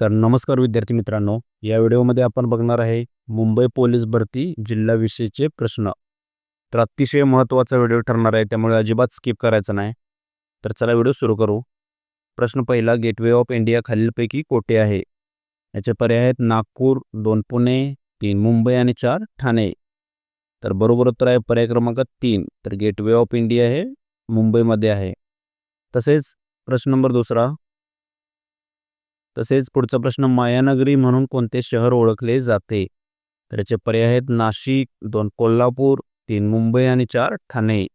तर नमस्कार विद्यार्थी मित्रांनो या व्हिडिओमध्ये आपण बघणार आहे मुंबई पोलीस भरती जिल्हाविषयीचे प्रश्न. तर अतिशय महत्त्वाचा व्हिडिओ ठरणार आहे त्यामुळे अजिबात स्किप करायचं नाही. तर चला व्हिडिओ सुरू करू. प्रश्न पहिला गेटवे ऑफ इंडिया खालीलपैकी कोठे आहे? याचे पर्याय आहेत नागपूर दोन पुणे तीन मुंबई आणि चार ठाणे. तर बरोबर उत्तर आहे पर्याय क्रमांक तीन. तर गेटवे ऑफ इंडिया हे मुंबईमध्ये आहे. तसेच प्रश्न नंबर दुसरा तसेच पुढचा प्रश्न मायानगरी म्हणून कोणते शहर ओळखले जाते? तर याचे पर्याय आहेत नाशिक दोन कोल्हापूर तीन मुंबई आणि चार ठाणे.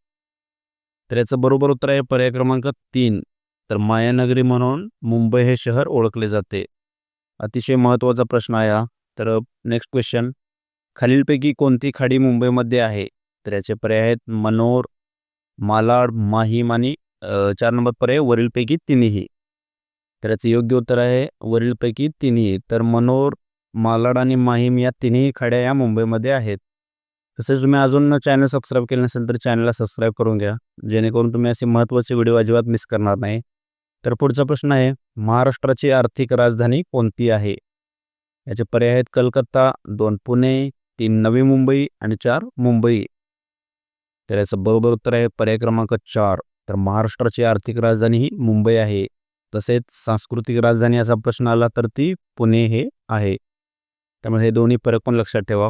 तर याचं बरोबर उत्तर आहे पर्याय क्रमांक तीन. तर मायानगरी म्हणून मुंबई हे शहर ओळखले जाते. अतिशय महत्त्वाचा प्रश्न आहे हा. तर नेक्स्ट क्वेश्चन खालीलपैकी कोणती खाडी मुंबईमध्ये आहे? तर याचे पर्याय आहेत मनोर मालाड माहीम आणि चार नंबर पर्याय वरीलपैकी तिन्ही. तर याचं योग्य उत्तर आहे वरीलपैकी तिन्ही. तर मनोर मालाड आणि माहीम या तिन्ही खाड्या या मुंबईमध्ये आहेत. तसेच तुम्ही अजून चॅनल सबस्क्राईब केलं नसेल तर चॅनलला सबस्क्राईब करून घ्या. जेणेकरून तुम्ही असे महत्त्वाचे व्हिडिओ अजिबात मिस करणार नाही. तर पुढचा प्रश्न आहे महाराष्ट्राची आर्थिक राजधानी कोणती आहे? याचे पर्याय आहेत कलकत्ता दोन पुणे तीन नवी मुंबई आणि चार मुंबई. तर याचं बरोबर उत्तर आहे पर्याय क्रमांक चार. तर महाराष्ट्राची आर्थिक राजधानी ही मुंबई आहे. तसेच सांस्कृतिक राजधानी असा प्रश्न आला तर ती पुणे हे आहे. त्यामुळे हे दोन्ही फरक पण लक्षात ठेवा.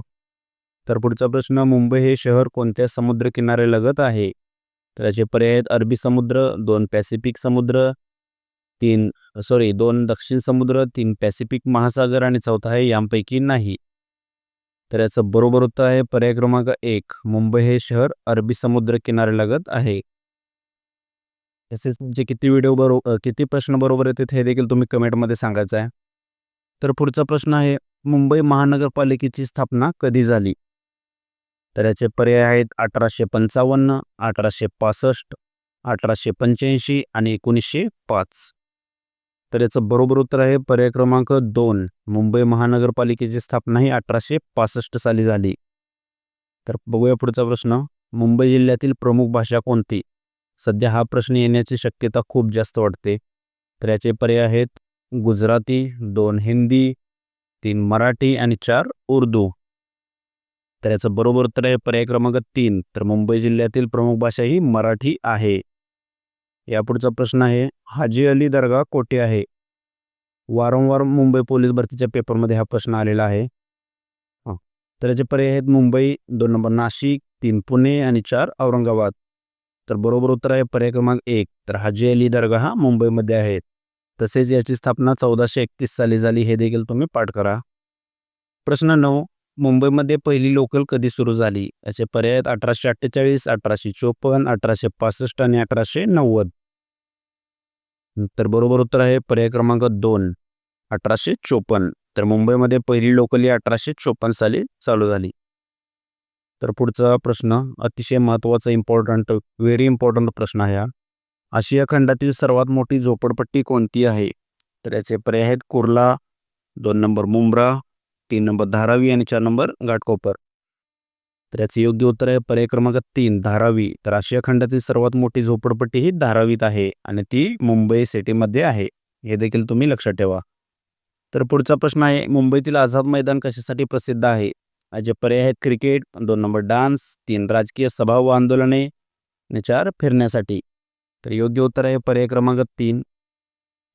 तर पुढचा प्रश्न मुंबई हे शहर कोणत्या समुद्र किनाऱ्यालगत आहे? तर याचे पर्याय आहेत अरबी समुद्र दोन पॅसिफिक समुद्र तीन सॉरी दोन दक्षिण समुद्र तीन पॅसिफिक महासागर आणि चौथा आहे यांपैकी नाही. तर याचं बरोबर उत्तर आहे पर्याय क्रमांक एक मुंबई हे शहर अरबी समुद्र किनाऱ्यालगत आहे. तसेच तुमचे किती व्हिडिओ बरोबर किती प्रश्न बरोबर येतात हे देखील तुम्ही कमेंटमध्ये सांगायचं आहे. तर पुढचा प्रश्न आहे मुंबई महानगरपालिकेची स्थापना कधी झाली? तर याचे पर्याय आहेत अठराशे पंचावन्न अठराशे पासष्ट अठराशे पंच्याऐंशी आणि एकोणीसशे पाच. तर याचं बरोबर उत्तर आहे पर्याय क्रमांक दोन मुंबई महानगरपालिकेची स्थापना ही अठराशे पासष्ट साली झाली. तर बघूया पुढचा प्रश्न मुंबई जिल्ह्यातील प्रमुख भाषा कोणती? सध्या हा प्रश्न येण्याची शक्यता खूप जास्त वाटते. तर याचे पर्याय आहेत गुजराती दोन हिंदी तीन मराठी आणि चार उर्दू. तर याचं बरोबर उत्तर आहे पर्याय क्रमांक तीन. तर मुंबई जिल्ह्यातील प्रमुख भाषा ही मराठी आहे. यापुढचा प्रश्न आहे हाजी अली दर्गा कोठे आहे? वारंवार मुंबई पोलीस भरतीच्या पेपरमध्ये हा प्रश्न आलेला आहे. तर याचे पर्याय आहेत मुंबई दोन नंबर नाशिक तीन पुणे आणि चार औरंगाबाद. तर बरोबर उत्तर आहे पर्याय क्रमांक एक. तर हाजी अली दर्गा हा मुंबईमध्ये आहे. तसेच याची स्थापना चौदाशे एकतीस साली झाली. हे देखील तुम्ही पाठ करा. प्रश्न नऊ. मुंबईमध्ये पहिली लोकल कधी सुरू झाली? याचे पर्याय आहेत अठराशे अठ्ठेचाळीस अठराशे चोपन्न अठराशे पासष्ट आणि अठराशे नव्वद. तर बरोबर उत्तर आहे पर्याय क्रमांक दोन. अठराशे चोपन्न. तर मुंबईमध्ये पहिली लोकल ही अठराशे चोपन्न साली चालू झाली. तर पुढचा प्रश्न अतिशय महत्त्वाचा इम्पॉर्टंट व्हेरी इम्पॉर्टंट प्रश्न आहे हा. आशिया खंडातील सर्वात मोठी झोपडपट्टी कोणती आहे? तर याचे पर्याय आहेत कुर्ला दोन नंबर मुंब्रा तीन नंबर धारावी आणि चार नंबर घाटकोपर. तर याचे योग्य उत्तर आहे पर्याय क्रमांक तीन धारावी. तर आशिया खंडातील सर्वात मोठी झोपडपट्टी ही धारावीत आहे आणि ती मुंबई सिटीमध्ये आहे. हे देखील तुम्ही लक्षात ठेवा. तर पुढचा प्रश्न आहे मुंबईतील आझाद मैदान कशासाठी प्रसिद्ध आहे? जे पर्याय आहेत क्रिकेट दोन नंबर डान्स तीन राजकीय सभा व आंदोलने आणि चार फिरण्यासाठी। तर योग्य उत्तर आहे पर्याय क्रमांक तीन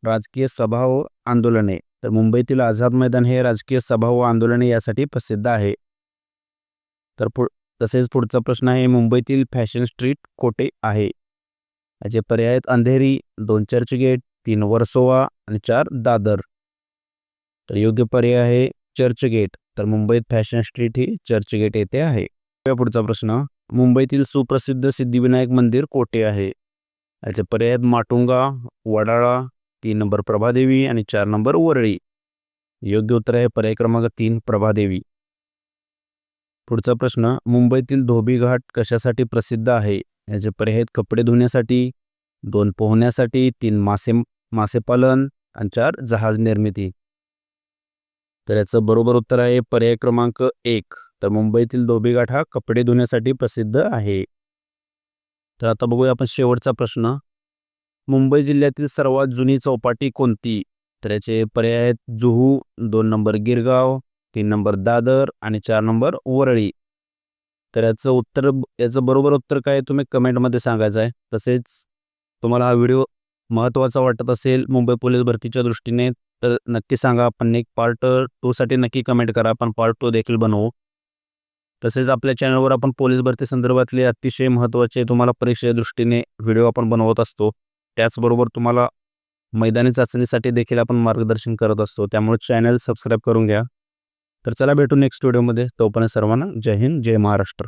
राजकीय सभा व आंदोलने। तर मुंबईतील आझाद मैदान हे राजकीय सभा व आंदोलने यासाठी प्रसिद्ध आहे। तर पुढ तसेच पुढचा प्रश्न आहे मुंबईतील फॅशन स्ट्रीट कोठे आहे? याचे पर्याय आहेत अंधेरी दोन चर्चगेट तीन वर्सोवा आणि चार दादर। तर योग्य पर्याय आहे चर्चगेट तर मुंबईत फॅशन स्ट्रीट ही चर्चगेट येथे आहे. पुढचा प्रश्न. मुंबईतील सुप्रसिद्ध सिद्धिविनायक मंदिर कोठे आहे? याचे पर्याय आहेत माटुंगा वडाळा तीन नंबर प्रभादेवी आणि चार नंबर वरळी. योग्य उत्तर आहे पर्याय क्रमांक तीन प्रभादेवी. पुढचा प्रश्न. मुंबईतील धोबी घाट कशासाठी प्रसिद्ध आहे? याचे पर्याय आहेत कपडे धुण्यासाठी दोन पोहण्यासाठी तीन मासे मासेपालन आणि चार जहाज निर्मिती. तर याचं बरोबर उत्तर आहे पर्याय क्रमांक एक. तर मुंबईतील धोबीघाट हा कपडे धुण्यासाठी प्रसिद्ध आहे. तर आता बघूया आपण शेवटचा प्रश्न. मुंबई जिल्ह्यातील सर्वात जुनी चौपाटी कोणती? तर याचे पर्याय आहेत जुहू दोन नंबर गिरगाव तीन नंबर दादर आणि चार नंबर वरळी. तर याचं उत्तर याचं बरोबर उत्तर काय तुम्ही कमेंटमध्ये सांगायचं आहे. तसेच तुम्हाला हा व्हिडिओ महत्त्वाचा वाटत असेल मुंबई पोलीस भरतीच्या दृष्टीने तर नक्की सांगा आपण एक पार्ट टूसाठी नक्की कमेंट करा. आपण पार्ट टू देखील बनवू. तसेच आपल्या चॅनलवर आपण पोलीस भरती संदर्भातले अतिशय महत्त्वाचे तुम्हाला परीक्षेच्या दृष्टीने व्हिडिओ आपण बनवत असतो. त्याचबरोबर तुम्हाला मैदानी चाचणीसाठी देखील आपण मार्गदर्शन करत असतो. त्यामुळे चॅनल सबस्क्राईब करून घ्या. तर चला भेटू नेक्स्ट व्हिडिओमध्ये तोपर्यंत सर्वांना जय हिंद जय महाराष्ट्र.